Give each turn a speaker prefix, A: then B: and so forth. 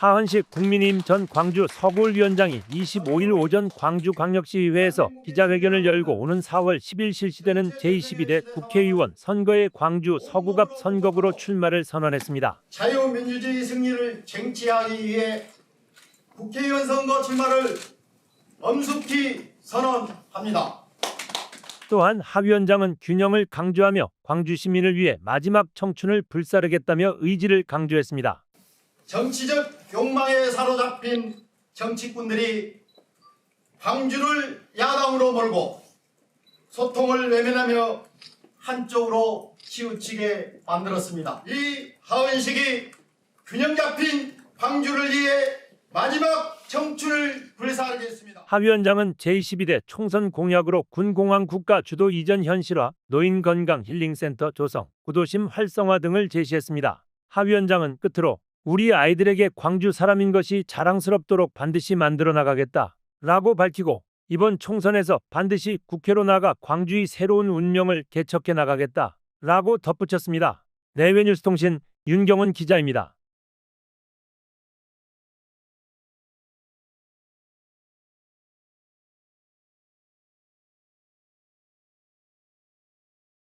A: 하헌식 국민의힘 전 광주 서구위원장이 25일 오전 광주광역시의회에서 기자회견을 열고 오는 4월 10일 실시되는 제22대 국회의원 선거에 광주 서구갑 선거구로 출마를 선언했습니다.
B: 자유민주주의 승리를 쟁취하기 위해 국회의원 선거 출마를 엄숙히 선언합니다.
A: 또한 하 위원장은 균형을 강조하며 광주 시민을 위해 마지막 청춘을 불사르겠다며 의지를 강조했습니다.
B: 정치적 욕망에 사로잡힌 정치꾼들이 광주를 야당으로 몰고 소통을 외면하며 한쪽으로 치우치게 만들었습니다. 이 하은식이 균형 잡힌 광주를 위해 마지막 청춘을 불사르겠습니다.
A: 하 위원장은 제22대 총선 공약으로 군공항 국가 주도 이전 현실화, 노인 건강 힐링센터 조성, 구도심 활성화 등을 제시했습니다. 하 위원장은 끝으로 우리 아이들에게 광주 사람인 것이 자랑스럽도록 반드시 만들어 나가겠다. 라고 밝히고 이번 총선에서 반드시 국회로 나가 광주의 새로운 운명을 개척해 나가겠다. 라고 덧붙였습니다. 내외뉴스통신 윤경원 기자입니다.